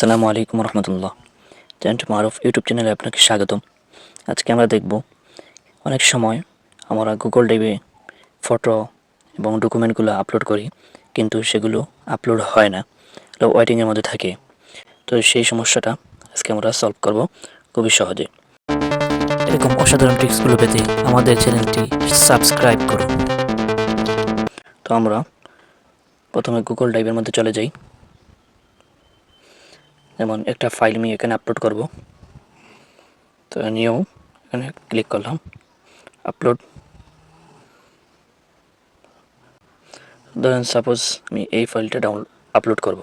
আসসালামু আলাইকুম রহমতুল্লাহ। চ্যানেল মারুফ ইউটিউব চ্যানেলে আপনাকে স্বাগতম। আজকে আমরা দেখব অনেক সময় আমরা গুগল ড্রাইভে ফটো এবং ডকুমেন্টগুলো আপলোড করি, কিন্তু সেগুলো আপলোড হয় না। ওয়েটিংয়ের মধ্যে থাকে। তো সেই সমস্যাটা আজকে আমরা সলভ করব খুবই সহজে। এরকম অসাধারণ ট্রিক্সগুলো পেতে আমাদের চ্যানেলটি সাবস্ক্রাইব করুন। তো আমরা প্রথমে গুগল ড্রাইভের মধ্যে চলে যাই। যেমন একটা ফাইল আমি এখানে আপলোড করব। তো নিয়েও এখানে ক্লিক করলাম আপলোড ধরেন সাপোজ আমি এই ফাইলটা ডাউন আপলোড করব।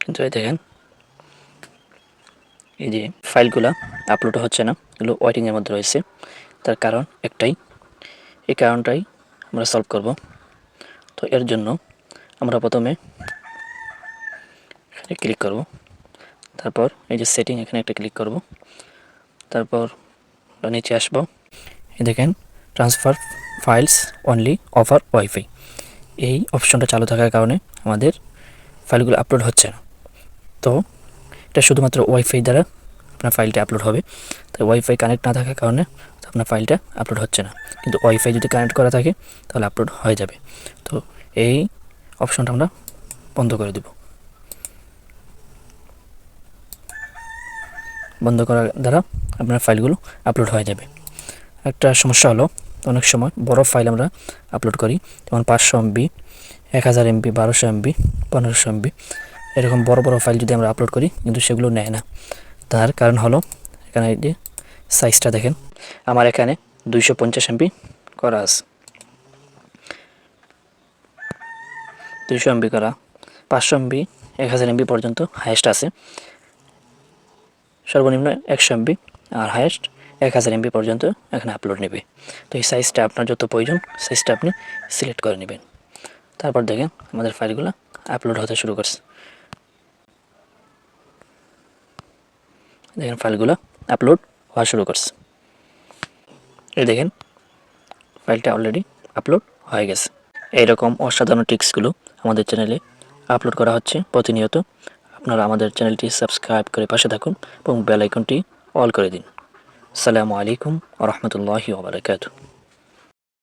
কিন্তু এই দেখেন, এই যে ফাইলগুলো আপলোড হচ্ছে না, এগুলো ওয়েটিংয়ের মধ্যে রয়েছে। তার কারণ একটাই, এই কারণটাই আমরা সলভ করব। তো এর জন্য আমরা প্রথমে এখানে ক্লিক করব। তারপর এই যে সেটিং এখানে একটা ক্লিক করব। তারপর নিচে আসব। এই দেখেন transfer files only offer wifi এই অপশনটা চালু থাকার কারণে আমাদের ফাইলগুলো আপলোড হচ্ছে না। তো এটা শুধুমাত্র ওয়াইফাই দ্বারা আপনার ফাইলটা আপলোড হবে। তাই ওয়াইফাই কানেক্ট না থাকার কারণে আপনার ফাইলটা আপলোড হচ্ছে না। কিন্তু ওয়াইফাই যদি কানেক্ট করা থাকে, তাহলে আপলোড হয়ে যাবে। তো এই অপশনটা আমরা বন্ধ করে দেব। বন্ধ করার দ্বারা আপনার ফাইলগুলো আপলোড হয়ে যাবে। একটা সমস্যা হলো, অনেক সময় বড় ফাইল আমরা আপলোড করি, যেমন পাঁচশো এমবি, এক হাজার এমবি, বারোশো এমবি, পনেরোশো এমবি। এরকম বড় বড় ফাইল যদি আমরা আপলোড করি, কিন্তু সেগুলো নেয় না। তার কারণ হলো, এখানে যে সাইজটা দেখেন, আমার এখানে দুইশো পঞ্চাশ এমবি করা আছে। দুইশো এমবি করা, পাঁচশো এমবি, এক হাজার এমবি পর্যন্ত হায়েস্ট আছে। সর্বনিম্ন একশো এমবি আর হায়েস্ট এক হাজার এমবি পর্যন্ত এখানে আপলোড নেবে। তো এই সাইজটা আপনার যত প্রয়োজন সাইজটা আপনি সিলেক্ট করে নেবেন। তারপর দেখেন আমাদের ফাইলগুলো আপলোড হতে শুরু করছে। দেখেন ফাইলগুলো আপলোড হওয়া শুরু করছে। এই দেখেন ফাইলটা অলরেডি আপলোড হয়ে গেছে। এইরকম অসাধারণ টিক্সগুলো আমাদের চ্যানেলে আপলোড করা হচ্ছে প্রতিনিয়ত। আপনারা আমাদের চ্যানেলটি সাবস্ক্রাইব করে পাশে থাকুন এবং বেল আইকনটি অল করে দিন। সালামু আলাইকুম রহমতুল্লাহি ওবরাকাতু